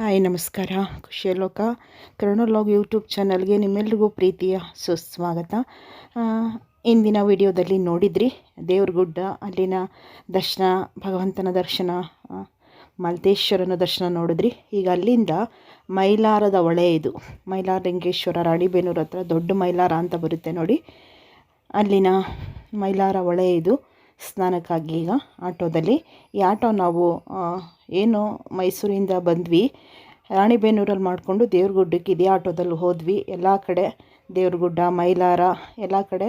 Hi, ನಮಸ್ಕಾರ. ಖುಷಿಯ ಲೋಕ. ಕರುಣಲಾಗ್ ಯೂಟ್ಯೂಬ್ ಚಾನಲ್ಗೆ ನಿಮ್ಮೆಲ್ರಿಗೂ ಪ್ರೀತಿಯ ಸುಸ್ವಾಗತ. ಇಂದಿನ ವಿಡಿಯೋದಲ್ಲಿ ನೋಡಿದ್ರಿ, ದೇವ್ರಗುಡ್ಡ, ಅಲ್ಲಿನ ದರ್ಶನ, ಭಗವಂತನ ದರ್ಶನ ಮಲ್ತೇಶ್ವರನ ದರ್ಶನ ನೋಡಿದ್ರಿ. ಈಗ ಅಲ್ಲಿಂದ ಮೈಲಾರದ ಹೊಳೆ ಇದು. ಮೈಲಾರಲಿಂಗೇಶ್ವರ ರಾಣಿಬೇನೂರು ಹತ್ರ ದೊಡ್ಡ ಮೈಲಾರ ಅಂತ ಬರುತ್ತೆ ನೋಡಿ. ಅಲ್ಲಿನ ಮೈಲಾರ ಹೊಳೆ ಇದು. ಸ್ನಾನಕ್ಕಾಗಿ ಈಗ ಆಟೋದಲ್ಲಿ. ಈ ಆಟೋ ನಾವು ಏನು ಮೈಸೂರಿಂದ ಬಂದ್ವಿ. ರಾಣಿಬೇನೂರಲ್ಲಿ ಮಾಡಿಕೊಂಡು ದೇವ್ರಗುಡ್ಡಕ್ಕೆ ಇದೇ ಆಟೋದಲ್ಲಿ ಹೋದ್ವಿ. ಎಲ್ಲ ಕಡೆ ದೇವ್ರಗುಡ್ಡ, ಮೈಲಾರ ಎಲ್ಲ ಕಡೆ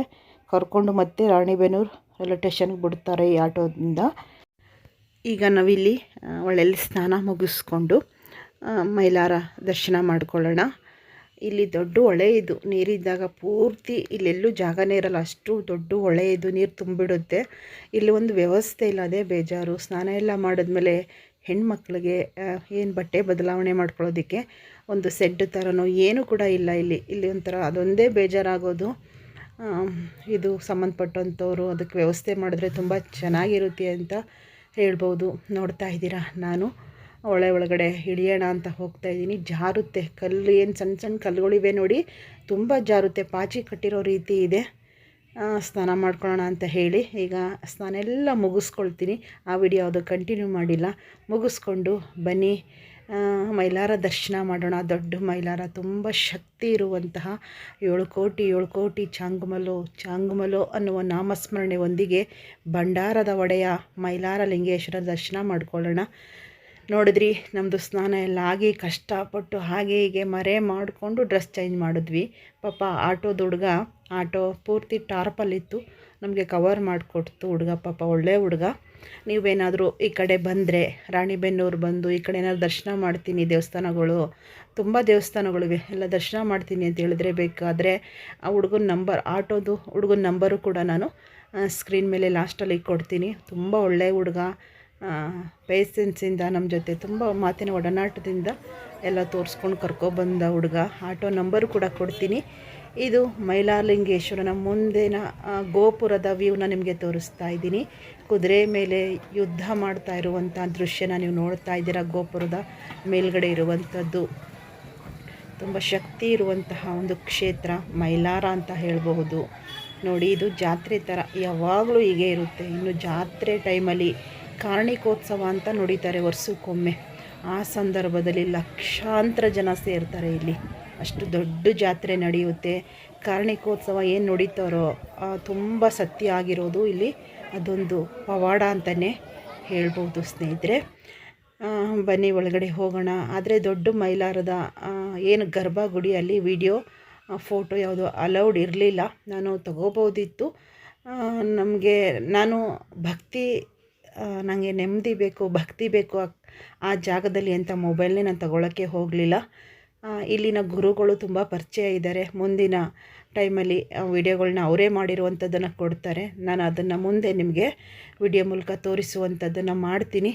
ಕರ್ಕೊಂಡು ಮತ್ತೆ ರಾಣಿಬೇನೂರು ರೈಲ್ವೆ ಸ್ಟೇಷನ್ಗೆ ಬಿಡ್ತಾರೆ ಈ ಆಟೋದಿಂದ. ಈಗ ನಾವಿಲ್ಲಿ ಒಳ್ಳೆಯಲ್ಲಿ ಸ್ನಾನ ಮುಗಿಸ್ಕೊಂಡು ಮೈಲಾರ ದರ್ಶನ ಮಾಡ್ಕೊಳ್ಳೋಣ. ಇಲ್ಲಿ ದೊಡ್ಡ ಹೊಳೆ ಇದು. ನೀರಿದ್ದಾಗ ಪೂರ್ತಿ ಇಲ್ಲೆಲ್ಲೂ ಜಾಗನೇ ಇರಲ್ಲ. ಅಷ್ಟು ದೊಡ್ಡ ಹೊಳೆ ಇದು. ನೀರು ತುಂಬಿಡುತ್ತೆ. ಇಲ್ಲಿ ಒಂದು ವ್ಯವಸ್ಥೆ ಇಲ್ಲ. ಅದೇ ಬೇಜಾರು. ಸ್ನಾನ ಎಲ್ಲ ಮಾಡಿದ್ಮೇಲೆ ಹೆಣ್ಮಕ್ಳಿಗೆ ಏನು ಬಟ್ಟೆ ಬದಲಾವಣೆ ಮಾಡ್ಕೊಳ್ಳೋದಕ್ಕೆ ಒಂದು ಸೆಡ್ ಥರನೋ ಏನೂ ಕೂಡ ಇಲ್ಲ ಇಲ್ಲಿ. ಇಲ್ಲಿ ಒಂಥರ ಅದೊಂದೇ ಬೇಜಾರಾಗೋದು. ಇದು ಸಂಬಂಧಪಟ್ಟಂಥವ್ರು ಅದಕ್ಕೆ ವ್ಯವಸ್ಥೆ ಮಾಡಿದ್ರೆ ತುಂಬ ಚೆನ್ನಾಗಿರುತ್ತೆ ಅಂತ ಹೇಳ್ಬೋದು. ನೋಡ್ತಾ ಇದ್ದೀರಾ ನಾನು. ಒಳೆ ಒಳಗಡೆ ಇಳಿಯೋಣ ಅಂತ ಹೋಗ್ತಾ ಇದ್ದೀನಿ. ಜಾರುತ್ತೆ. ಕಲ್ಲು, ಏನು ಸಣ್ಣ ಸಣ್ಣ ಕಲ್ಲುಗಳಿವೆ ನೋಡಿ. ತುಂಬ ಜಾರುತ್ತೆ. ಪಾಚಿ ಕಟ್ಟಿರೋ ರೀತಿ ಇದೆ. ಸ್ನಾನ ಮಾಡ್ಕೊಳ್ಳೋಣ ಅಂತ ಹೇಳಿ ಈಗ ಸ್ನಾನ ಎಲ್ಲ ಮುಗಿಸ್ಕೊಳ್ತೀನಿ. ಆ ವಿಡಿಯೋ ಅದು ಕಂಟಿನ್ಯೂ ಮಾಡಿಲ್ಲ. ಮುಗಿಸ್ಕೊಂಡು ಬನ್ನಿ. ಮೈಲಾರ ದರ್ಶನ ಮಾಡೋಣ. ದೊಡ್ಡ ಮೈಲಾರ, ತುಂಬ ಶಕ್ತಿ ಇರುವಂತಹ ಏಳು ಕೋಟಿ ಏಳು ಕೋಟಿ ಚಾಂಗುಮಲು ಚಾಂಗುಮಲು ಅನ್ನುವ ನಾಮಸ್ಮರಣೆ ಒಂದಿಗೆ ಭಂಡಾರದ ಒಡೆಯ ಮೈಲಾರ ಲಿಂಗೇಶ್ವರ ದರ್ಶನ ಮಾಡ್ಕೊಳ್ಳೋಣ. ನೋಡಿದ್ರಿ ನಮ್ಮದು ಸ್ನಾನ ಎಲ್ಲ ಆಗಿ ಕಷ್ಟಪಟ್ಟು ಹಾಗೆ ಹೀಗೆ ಮರೆ ಮಾಡಿಕೊಂಡು ಡ್ರೆಸ್ ಚೇಂಜ್ ಮಾಡಿದ್ವಿ. ಪಾಪ, ಆಟೋದ ಹುಡುಗ ಆಟೋ ಪೂರ್ತಿ ಟಾರ್ಪಲ್ಲಿತ್ತು ನಮಗೆ ಕವರ್ ಮಾಡಿಕೊಡ್ತು ಹುಡುಗ ಪಾಪ, ಒಳ್ಳೆ ಹುಡುಗ. ನೀವೇನಾದರೂ ಈ ಕಡೆ ಬಂದರೆ, ರಾಣಿಬೆನ್ನೂರು ಬಂದು ಈ ಕಡೆ ಏನಾದ್ರು ದರ್ಶನ ಮಾಡ್ತೀನಿ ದೇವಸ್ಥಾನಗಳು. ತುಂಬ ದೇವಸ್ಥಾನಗಳಿವೆ ಎಲ್ಲ ದರ್ಶನ ಮಾಡ್ತೀನಿ ಅಂತ ಹೇಳಿದ್ರೆ ಬೇಕಾದರೆ ಆ ಹುಡುಗನ ನಂಬರ್ ಆಟೋದು ಹುಡುಗನ ನಂಬರು ಕೂಡ ನಾನು ಸ್ಕ್ರೀನ್ ಮೇಲೆ ಲಾಸ್ಟಲ್ಲಿ ಕೊಡ್ತೀನಿ. ತುಂಬ ಒಳ್ಳೆ ಹುಡುಗ. ಪೇಸೆನ್ಸಿಂದ ನಮ್ಮ ಜೊತೆ, ತುಂಬ ಮಾತಿನ ಒಡನಾಟದಿಂದ ಎಲ್ಲ ತೋರಿಸ್ಕೊಂಡು ಕರ್ಕೊಬಂದ ಹುಡುಗ. ಆಟೋ ನಂಬರು ಕೂಡ ಕೊಡ್ತೀನಿ. ಇದು ಮೈಲಾರಲಿಂಗೇಶ್ವರನ ಮುಂದಿನ ಗೋಪುರದ ವ್ಯೂನ ನಿಮಗೆ ತೋರಿಸ್ತಾ ಇದ್ದೀನಿ. ಕುದುರೆ ಮೇಲೆ ಯುದ್ಧ ಮಾಡ್ತಾ ಇರುವಂಥ ದೃಶ್ಯನ ನೀವು ನೋಡ್ತಾ ಇದ್ದೀರಾ, ಗೋಪುರದ ಮೇಲ್ಗಡೆ ಇರುವಂಥದ್ದು. ತುಂಬ ಶಕ್ತಿ ಇರುವಂತಹ ಒಂದು ಕ್ಷೇತ್ರ, ಮೈಲಾರ ಅಂತ ಹೇಳಬಹುದು. ನೋಡಿ, ಇದು ಜಾತ್ರೆ ಥರ ಯಾವಾಗಲೂ ಹೀಗೆ ಇರುತ್ತೆ. ಇನ್ನು ಜಾತ್ರೆ ಟೈಮಲ್ಲಿ ಕಾರ್ಣಿಕೋತ್ಸವ ಅಂತ ನೋಡಿತಾರೆ ವರ್ಷಕ್ಕೊಮ್ಮೆ. ಆ ಸಂದರ್ಭದಲ್ಲಿ ಲಕ್ಷಾಂತರ ಜನ ಸೇರ್ತಾರೆ ಇಲ್ಲಿ. ಅಷ್ಟು ದೊಡ್ಡ ಜಾತ್ರೆ ನಡೆಯುತ್ತೆ. ಕಾರ್ಣಿಕೋತ್ಸವ ಏನು ನಡೀತಾರೋ ತುಂಬ ಸತ್ಯ ಆಗಿರೋದು ಇಲ್ಲಿ ಅದೊಂದು ಪವಾಡ ಅಂತಲೇ ಹೇಳ್ಬೋದು ಸ್ನೇಹಿತರೆ. ಬನ್ನಿ, ಒಳಗಡೆ ಹೋಗೋಣ. ಆದರೆ ದೊಡ್ಡ ಮೈಲಾರದ ಏನು ಗರ್ಭಗುಡಿ ಅಲ್ಲಿ ವಿಡಿಯೋ ಫೋಟೋ ಯಾವುದು ಅಲೌಡ್ ಇರಲಿಲ್ಲ. ನಾನು ತಗೋಬೋದಿತ್ತು. ನಮಗೆ, ನಾನು ಭಕ್ತಿ ನನಗೆ ನೆಮ್ಮದಿ ಬೇಕು, ಭಕ್ತಿ ಬೇಕು ಆ- ಆ ಜಾಗದಲ್ಲಿ ಅಂತ ಮೊಬೈಲ್ನೇ ನಾನು ತಗೊಳ್ಳೋಕ್ಕೆ ಹೋಗಲಿಲ್ಲ. ಇಲ್ಲಿನ ಗುರುಗಳು ತುಂಬ ಪರಿಚಯ ಇದ್ದಾರೆ. ಮುಂದಿನ ಟೈಮಲ್ಲಿ ವಿಡಿಯೋಗಳನ್ನ ಅವರೇ ಮಾಡಿರುವಂಥದ್ದನ್ನು ಕೊಡ್ತಾರೆ. ನಾನು ಅದನ್ನು ಮುಂದೆ ನಿಮಗೆ ವಿಡಿಯೋ ಮೂಲಕ ತೋರಿಸುವಂಥದ್ದನ್ನು ಮಾಡ್ತೀನಿ.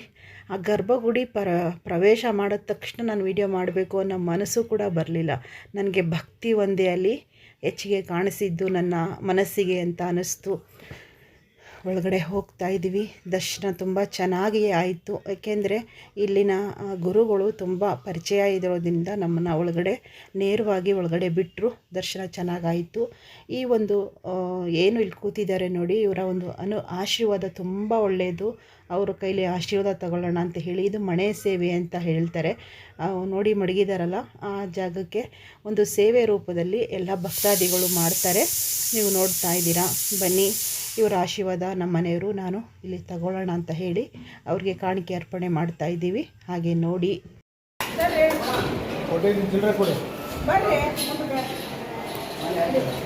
ಆ ಗರ್ಭಗುಡಿ ಪರ, ಪ್ರವೇಶ ಮಾಡಿದ ತಕ್ಷಣ ನಾನು ವಿಡಿಯೋ ಮಾಡಬೇಕು ಅನ್ನೋ ಮನಸ್ಸು ಕೂಡ ಬರಲಿಲ್ಲ. ನನಗೆ ಭಕ್ತಿ ಒಂದೇ ಅಲ್ಲಿ ಹೆಚ್ಚಿಗೆ ಕಾಣಿಸಿದ್ದು ನನ್ನ ಮನಸ್ಸಿಗೆ ಅಂತ ಅನ್ನಿಸ್ತು. ಒಳಗಡೆ ಹೋಗ್ತಾ ಇದ್ದೀವಿ. ದರ್ಶನ ತುಂಬ ಚೆನ್ನಾಗಿ ಆಯಿತು. ಏಕೆಂದರೆ ಇಲ್ಲಿನ ಗುರುಗಳು ತುಂಬ ಪರಿಚಯ ಇರೋದ್ರಿಂದ ನಮ್ಮನ್ನು ಒಳಗಡೆ, ನೇರವಾಗಿ ಒಳಗಡೆ ಬಿಟ್ಟರು ದರ್ಶನ ಚೆನ್ನಾಗಾಯಿತು. ಈ ಒಂದು ಏನು ಇಲ್ಲಿ ಕೂತಿದ್ದಾರೆ ನೋಡಿ, ಇವರ ಒಂದು ಅನು, ಆಶೀರ್ವಾದ ತುಂಬ ಒಳ್ಳೆಯದು. ಅವ್ರ ಕೈಲಿ ಆಶೀರ್ವಾದ ತಗೊಳ್ಳೋಣ ಅಂತ ಹೇಳಿ, ಇದು ಮಣೆ ಸೇವೆ ಅಂತ ಹೇಳ್ತಾರೆ. ನೋಡಿ ಮಡಗಿದಾರಲ್ಲ, ಆ ಜಾಗಕ್ಕೆ ಒಂದು ಸೇವೆ ರೂಪದಲ್ಲಿ ಎಲ್ಲ ಭಕ್ತಾದಿಗಳು ಮಾಡ್ತಾರೆ. ನೀವು ನೋಡ್ತಾ ಇದ್ದೀರಾ, ಬನ್ನಿ, ಇವರ ಆಶೀರ್ವಾದ ನಮ್ಮ ಮನೆಯವರು, ನಾನು ಇಲ್ಲಿ ತಗೊಳ್ಳೋಣ ಅಂತ ಹೇಳಿ ಅವ್ರಿಗೆ ಕಾಣಿಕೆ ಅರ್ಪಣೆ ಮಾಡ್ತಾ ಇದ್ದೀವಿ. ಹಾಗೆ ನೋಡಿ. ಶಿವಾಯು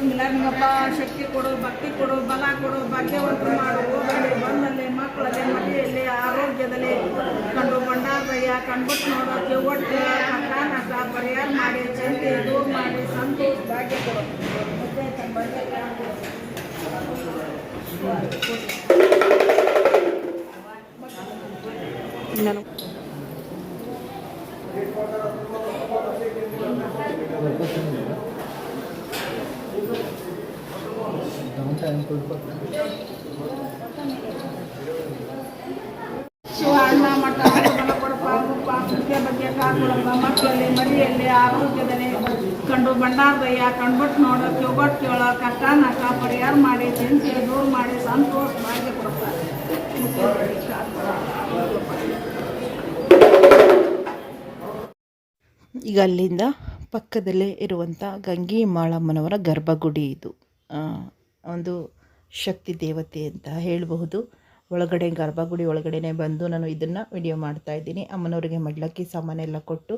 ನಿಮ್ಮಪ್ಪ ಶಕ್ತಿ ಕೊಡು, ಭಕ್ತಿ ಕೊಡು, ಬಲ ಕೊಡು ಭಾಗ್ಯವಂತ ಮಾಡು, ಹೋಗಲಿ, ಬಂದಲ್ಲಿ, ಮಕ್ಕಳಲ್ಲಿ ಮನೆಯಲ್ಲಿ ಆರೋಗ್ಯದಲ್ಲಿ ಕಂಡು ಬಂಡಾದಯ್ಯ ಕಣ್ಬಿಟ್ಟು ನೋಡೋಕೆ ಒಟ್ಟು ನಷ್ಟ ಪರಿಹಾರ ಮಾಡಿ ಚಿಂತೆ ದೂರ ಮಾಡಿ, ಸಂತೋಷ, ಭಾಗ್ಯ ಕೊಡು. ನಾನು ಶಿವ ಅಣ್ಣ ಮಟ್ಟ ಬಗ್ಗೆ ಕಾಕೊಡಪ್ಪ ಮಕ್ಕಳಲ್ಲಿ ಮರಿಯಲ್ಲಿ ಆರೋಗ್ಯದಲ್ಲಿ ಕಂಡು ಬಂಡಾರದಯ್ಯ ಕಂಡ್ಬಿಟ್ಟು ನೋಡು ಕ್ಯೂಬಟ್ ಕೇಳ ಕಷ್ಟ ನಕ ಪರಿಹಾರ ಮಾಡಿ ಚಿಂತೆ ದೂರ ಮಾಡಿ ಸಂತೋಷ ಮಾಡಿ ಈಗ ಅಲ್ಲಿಂದ ಪಕ್ಕದಲ್ಲೇ ಇರುವಂಥ ಗಂಗಿ ಮಾಳಮ್ಮನವರ ಗರ್ಭಗುಡಿ ಇದು. ಒಂದು ಶಕ್ತಿ ದೇವತೆ ಅಂತ ಹೇಳಬಹುದು. ಒಳಗಡೆ ಗರ್ಭಗುಡಿ ಒಳಗಡೆನೆ ಬಂದು ನಾನು ಇದನ್ನು ವಿಡಿಯೋ ಮಾಡ್ತಾ ಇದ್ದೀನಿ. ಅಮ್ಮನವ್ರಿಗೆ ಮಡ್ಲಕ್ಕಿ ಸಾಮಾನೆಲ್ಲ ಕೊಟ್ಟು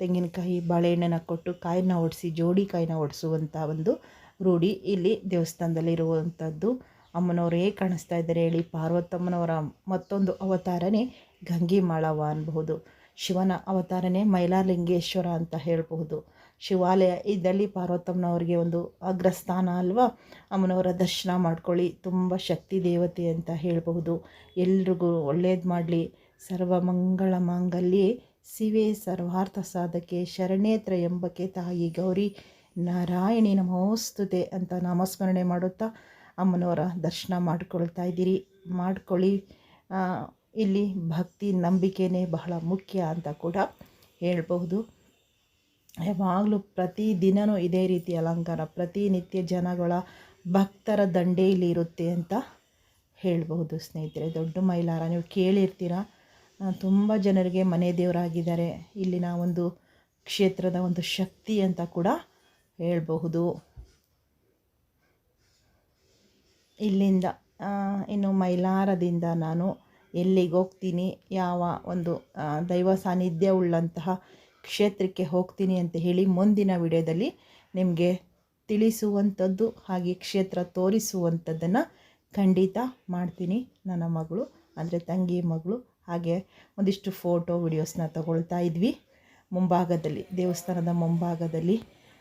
ತೆಂಗಿನಕಾಯಿ, ಬಾಳೆಹಣ್ಣನ್ನು ಕೊಟ್ಟು ಕಾಯನ್ನ ಓಡಿಸಿ ಜೋಡಿ ಕಾಯಿನ ಓಡಿಸುವಂಥ ಒಂದು ರೂಢಿ ಇಲ್ಲಿ ದೇವಸ್ಥಾನದಲ್ಲಿ ಇರುವಂಥದ್ದು ಅಮ್ಮನವರೇ ಕಾಣಿಸ್ತಾ ಇದ್ದಾರೆ ಹೇಳಿ. ಪಾರ್ವತಮ್ಮನವರ ಮತ್ತೊಂದು ಅವತಾರನೇ ಗಂಗಿ ಮಾಳವ ಅನ್ಬಹುದು. ಶಿವನ ಅವತಾರನೇ ಮೈಲಾರಲಿಂಗೇಶ್ವರ ಅಂತ ಹೇಳಬಹುದು. ಶಿವಾಲಯ ಇದ್ದಲ್ಲಿ ಪಾರ್ವತಮ್ಮನವರಿಗೆ ಒಂದು ಅಗ್ರಸ್ಥಾನ ಅಲ್ವಾ? ಅಮ್ಮನವರ ದರ್ಶನ ಮಾಡ್ಕೊಳ್ಳಿ. ತುಂಬ ಶಕ್ತಿ ದೇವತೆ ಅಂತ ಹೇಳಬಹುದು. ಎಲ್ರಿಗೂ ಒಳ್ಳೇದು ಮಾಡಲಿ. ಸರ್ವಮಂಗಳ ಮಾಂಗಲ್ಯೆ. ಶಿವೆ ಸರ್ವಾರ್ಥ ಸಾಧಕೆ. ಶರಣೇತ್ರ ಎಂಬಕ್ಕೆ ತಾಯಿ ಗೌರಿ. ನಾರಾಯಣಿ ನಮೋಸ್ತುತೆ ಅಂತ ನಾಮಸ್ಮರಣೆ ಮಾಡುತ್ತಾ ಅಮ್ಮನವರ ದರ್ಶನ ಮಾಡ್ಕೊಳ್ತಾ ಇದ್ದೀರಿ. ಮಾಡ್ಕೊಳ್ಳಿ. ಇಲ್ಲಿ ಭಕ್ತಿ ನಂಬಿಕೆನೇ ಬಹಳ ಮುಖ್ಯ ಅಂತ ಕೂಡ ಹೇಳ್ಬಹುದು. ಯಾವಾಗಲೂ ಪ್ರತಿ ದಿನವೂ ಇದೇ ರೀತಿ ಅಲಂಕಾರ ಪ್ರತಿನಿತ್ಯ ಜನಗಳ ಭಕ್ತರ ದಂಡೆಯಲ್ಲಿ ಇರುತ್ತೆ ಅಂತ ಹೇಳಬಹುದು ಸ್ನೇಹಿತರೆ. ದೊಡ್ಡ ಮೈಲಾರ, ನೀವು ಕೇಳಿರ್ತೀರ? ತುಂಬ ಜನರಿಗೆ ಮನೆ ದೇವರಾಗಿದ್ದಾರೆ. ಇಲ್ಲಿನ ಒಂದು ಕ್ಷೇತ್ರದ ಒಂದು ಶಕ್ತಿ ಅಂತ ಕೂಡ ಹೇಳಬಹುದು. ಇಲ್ಲಿಂದ ಇನ್ನು ಮೈಲಾರದಿಂದ ನಾನು ಎಲ್ಲಿಗೆ ಹೋಗ್ತೀನಿ ಯಾವ ಒಂದು ದೈವ ಸಾನ್ನಿಧ್ಯ ಉಳ್ಳಂತಹ ಕ್ಷೇತ್ರಕ್ಕೆ ಹೋಗ್ತೀನಿ ಅಂತ ಹೇಳಿ ಮುಂದಿನ ವಿಡಿಯೋದಲ್ಲಿ ನಿಮಗೆ ತಿಳಿಸುವಂಥದ್ದು ಹಾಗೆ ಕ್ಷೇತ್ರ ತೋರಿಸುವಂಥದ್ದನ್ನು ಖಂಡಿತ ಮಾಡ್ತೀನಿ ನನ್ನ ಮಗಳು, ಅಂದರೆ ತಂಗಿ ಮಗಳು. ಹಾಗೆ ಒಂದಿಷ್ಟು ಫೋಟೋ, ವಿಡಿಯೋಸ್ನ ತಗೊಳ್ತಾ ಇದ್ವಿ ಮುಂಭಾಗದಲ್ಲಿ, ದೇವಸ್ಥಾನದ ಮುಂಭಾಗದಲ್ಲಿ.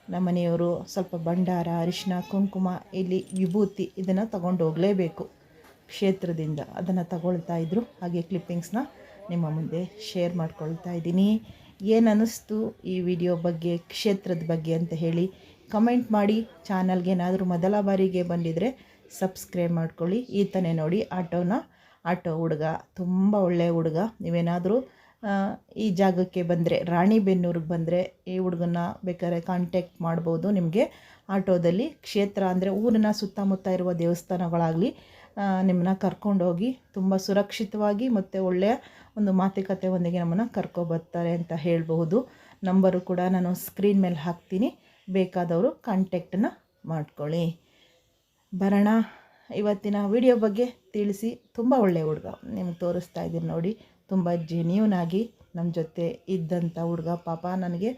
ನಮ್ಮ ಮನೆಯವರು ಸ್ವಲ್ಪ ಭಂಡಾರ ಅರಿಶಿನ ಕುಂಕುಮ, ಇಲ್ಲಿ ವಿಭೂತಿ ಇದನ್ನು ತಗೊಂಡು ಹೋಗಲೇಬೇಕು ಕ್ಷೇತ್ರದಿಂದ. ಅದನ್ನು ತಗೊಳ್ತಾ ಇದ್ದರು ಹಾಗೆ ಕ್ಲಿಪ್ಪಿಂಗ್ಸ್ನ ನಿಮ್ಮ ಮುಂದೆ ಶೇರ್ ಮಾಡ್ಕೊಳ್ತಾ ಇದ್ದೀನಿ. ಏನು ಅನ್ನಿಸ್ತು ಈ ವಿಡಿಯೋ ಬಗ್ಗೆ, ಕ್ಷೇತ್ರದ ಬಗ್ಗೆ ಅಂತ ಹೇಳಿ ಕಮೆಂಟ್ ಮಾಡಿ. ಚಾನಲ್ಗೆ ಏನಾದರೂ ಮೊದಲ ಬಾರಿಗೆ ಬಂದಿದ್ದರೆ ಸಬ್ಸ್ಕ್ರೈಬ್ ಮಾಡ್ಕೊಳ್ಳಿ. ಈತನೇ ನೋಡಿ, ಆಟೋನ, ಆಟೋ ಹುಡುಗ, ತುಂಬ ಒಳ್ಳೆಯ ಹುಡುಗ. ನೀವೇನಾದರೂ ಈ ಜಾಗಕ್ಕೆ ಬಂದರೆ, ರಾಣಿಬೆನ್ನೂರಿಗೆ ಬಂದರೆ ಈ ಹುಡುಗನ ಬೇಕಾದ್ರೆ ಕಾಂಟ್ಯಾಕ್ಟ್ ಮಾಡ್ಬೋದು ನಿಮಗೆ. ಆಟೋದಲ್ಲಿ ಕ್ಷೇತ್ರ ಅಂದರೆ ಊರಿನ ಸುತ್ತಮುತ್ತ ಇರುವ ದೇವಸ್ಥಾನಗಳಾಗಲಿ ನಿಮ್ಮನ್ನ ಕರ್ಕೊಂಡೋಗಿ ತುಂಬ ಸುರಕ್ಷಿತವಾಗಿ ಮತ್ತು ಒಳ್ಳೆಯ ಒಂದು ಮಾತುಕತೆ ಒಂದಿಗೆ ನಮ್ಮನ್ನು ಕರ್ಕೊಬರ್ತಾರೆ ಅಂತ ಹೇಳಬಹುದು. ನಂಬರು ಕೂಡ ನಾನು ಸ್ಕ್ರೀನ್ ಮೇಲೆ ಹಾಕ್ತೀನಿ. ಬೇಕಾದವರು ಕಾಂಟ್ಯಾಕ್ಟನ್ನು ಮಾಡ್ಕೊಳ್ಳಿ. ಬರೋಣ, ಇವತ್ತಿನ ವಿಡಿಯೋ ಬಗ್ಗೆ ತಿಳಿಸಿ. ತುಂಬ ಒಳ್ಳೆಯ ಹುಡುಗ. ನಿಮ್ಗೆ ತೋರಿಸ್ತಾ ಇದ್ದೀನಿ ನೋಡಿ. ತುಂಬ ಜೆನ್ಯೂನ್ ಆಗಿ ನಮ್ಮ ಜೊತೆ ಇದ್ದಂಥ ಹುಡುಗ ಪಾಪ ನನಗೆ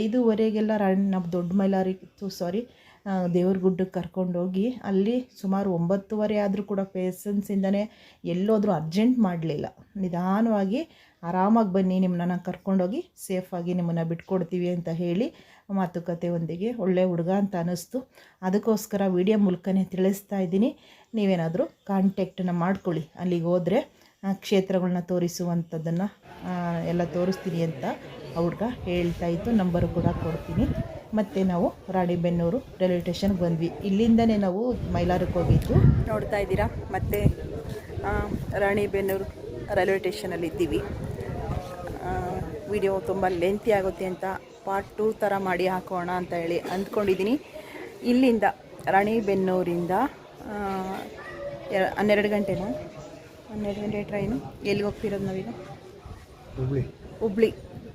ಐದೂವರೆಗೆಲ್ಲ ರಾಣಿ ನಮ್ಮ ದೊಡ್ಡ ಮೈಲಾರಿ ಸಾರಿ ದೇವ್ರ ಗುಡ್ಡಕ್ಕೆ ಕರ್ಕೊಂಡೋಗಿ ಅಲ್ಲಿ ಸುಮಾರು ಒಂಬತ್ತುವರೆ ಆದರೂ ಕೂಡ ಪೇಷನ್ಸಿಂದನೇ ಎಲ್ಲೋದರೂ ಅರ್ಜೆಂಟ್ ಮಾಡಲಿಲ್ಲ. ನಿಧಾನವಾಗಿ ಆರಾಮಾಗಿ ಬನ್ನಿ ನಿಮ್ಮನ್ನ ಕರ್ಕೊಂಡೋಗಿ ಸೇಫಾಗಿ ನಿಮ್ಮನ್ನು ಬಿಟ್ಕೊಡ್ತೀವಿ ಅಂತ ಹೇಳಿ ಮಾತುಕತೆ ಒಂದಿಗೆ ಒಳ್ಳೆ ಹುಡುಗ ಅಂತ ಅನ್ನಿಸ್ತು. ಅದಕ್ಕೋಸ್ಕರ ವಿಡಿಯೋ ಮೂಲಕನೇ ತಿಳಿಸ್ತಾ ಇದ್ದೀನಿ. ನೀವೇನಾದರೂ ಕಾಂಟ್ಯಾಕ್ಟನ್ನು ಮಾಡ್ಕೊಳ್ಳಿ. ಅಲ್ಲಿಗೆ ಹೋದರೆ ಕ್ಷೇತ್ರಗಳನ್ನ ತೋರಿಸುವಂಥದ್ದನ್ನು ಎಲ್ಲ ತೋರಿಸ್ತೀನಿ ಅಂತ ಆ ಹುಡುಗ ಹೇಳ್ತಾ ಇತ್ತು ನಂಬರು ಕೂಡ ಕೊಡ್ತೀನಿ. ಮತ್ತು ನಾವು ರಾಣಿಬೆನ್ನೂರು ರೈಲ್ವೆ ಸ್ಟೇಷನ್ಗೆ ಬಂದ್ವಿ. ಇಲ್ಲಿಂದನೇ ನಾವು ಮೈಲಾರಕ್ಕೆ ಹೋಗಿದ್ದು. ನೋಡ್ತಾ ಇದ್ದೀರಾ? ಮತ್ತು ರಾಣಿಬೆನ್ನೂರು ರೈಲ್ವೆ ಸ್ಟೇಷನಲ್ಲಿ ಇದ್ದೀವಿ. ವಿಡಿಯೋ ತುಂಬ ಲೆಂತಿ ಆಗುತ್ತೆ ಅಂತ ಪಾರ್ಟ್ ಟೂ ಥರ ಮಾಡಿ ಹಾಕೋಣ ಅಂತ ಹೇಳಿ ಅಂದ್ಕೊಂಡಿದ್ದೀನಿ. ಇಲ್ಲಿಂದ ರಾಣಿಬೆನ್ನೂರಿಂದ ಹನ್ನೆರಡು ಗಂಟೆನಾ? ಹನ್ನೆರಡು ಗಂಟೆ ಟ್ರೈನು. ಎಲ್ಲಿಗೆ ಹೋಗ್ತಿರೋದು ನಾವೀಗ? ಹುಬ್ಳಿ. ಹುಬ್ಳಿ.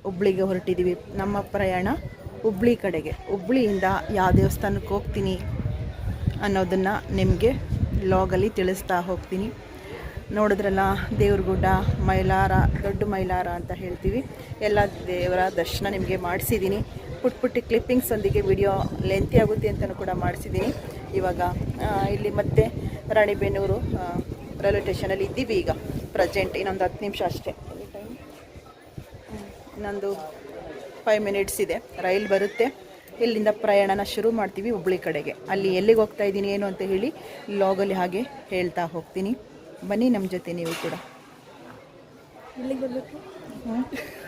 ಹುಬ್ಳಿಗೆ ಹೊರಟಿದ್ದೀವಿ. ನಮ್ಮ ಪ್ರಯಾಣ ಹುಬ್ಳಿ ಕಡೆಗೆ. ಹುಬ್ಳಿಯಿಂದ ಯಾವ ದೇವಸ್ಥಾನಕ್ಕೆ ಹೋಗ್ತೀನಿ ಅನ್ನೋದನ್ನು ನಿಮಗೆ ಲಾಗಲ್ಲಿ ತಿಳಿಸ್ತಾ ಹೋಗ್ತೀನಿ. ನೋಡಿದ್ರಲ್ಲ ದೇವ್ರಗುಡ್ಡ ಮೈಲಾರ ದೊಡ್ಡ ಮೈಲಾರ ಅಂತ ಹೇಳ್ತೀವಿ. ಎಲ್ಲ ದೇವರ ದರ್ಶನ ನಿಮಗೆ ಮಾಡಿಸಿದ್ದೀನಿ. ಪುಟ್ ಪುಟ್ಟಿ ಕ್ಲಿಪ್ಪಿಂಗ್ಸೊಂದಿಗೆ ವಿಡಿಯೋ ಲೆಂತಿ ಆಗುತ್ತೆ ಅಂತಲೂ ಕೂಡ ಮಾಡಿಸಿದ್ದೀನಿ. ಇವಾಗ ಇಲ್ಲಿ ಮತ್ತೆ ರಾಣಿಬೆನ್ನೂರು ರೈಲ್ವೆ ಸ್ಟೇಷನಲ್ಲಿ ಇದ್ದೀವಿ ಈಗ ಪ್ರೆಸೆಂಟ್ ಇನ್ನೊಂದು ಹತ್ತು ನಿಮಿಷ ಅಷ್ಟೇ. ಟೈಮ್ ಇನ್ನೊಂದು ಫೈವ್ ಮಿನಿಟ್ಸ್ ಇದೆ. ರೈಲ್ ಬರುತ್ತೆ. ಇಲ್ಲಿಂದ ಪ್ರಯಾಣನ ಶುರು ಮಾಡ್ತೀವಿ ಹುಬ್ಳಿ ಕಡೆಗೆ. ಅಲ್ಲಿ ಎಲ್ಲಿಗೆ ಹೋಗ್ತಾ ಇದ್ದೀನಿ ಏನು ಅಂತ ಹೇಳಿ ಲಾಗಲ್ಲಿ ಹಾಗೆ ಹೇಳ್ತಾ ಹೋಗ್ತೀನಿ. ಬನ್ನಿ ನಮ್ಮ ಜೊತೆ ನೀವು ಕೂಡ.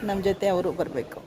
ನಮ್ಮ ಜೊತೆ ಅವರು ಬರಬೇಕು.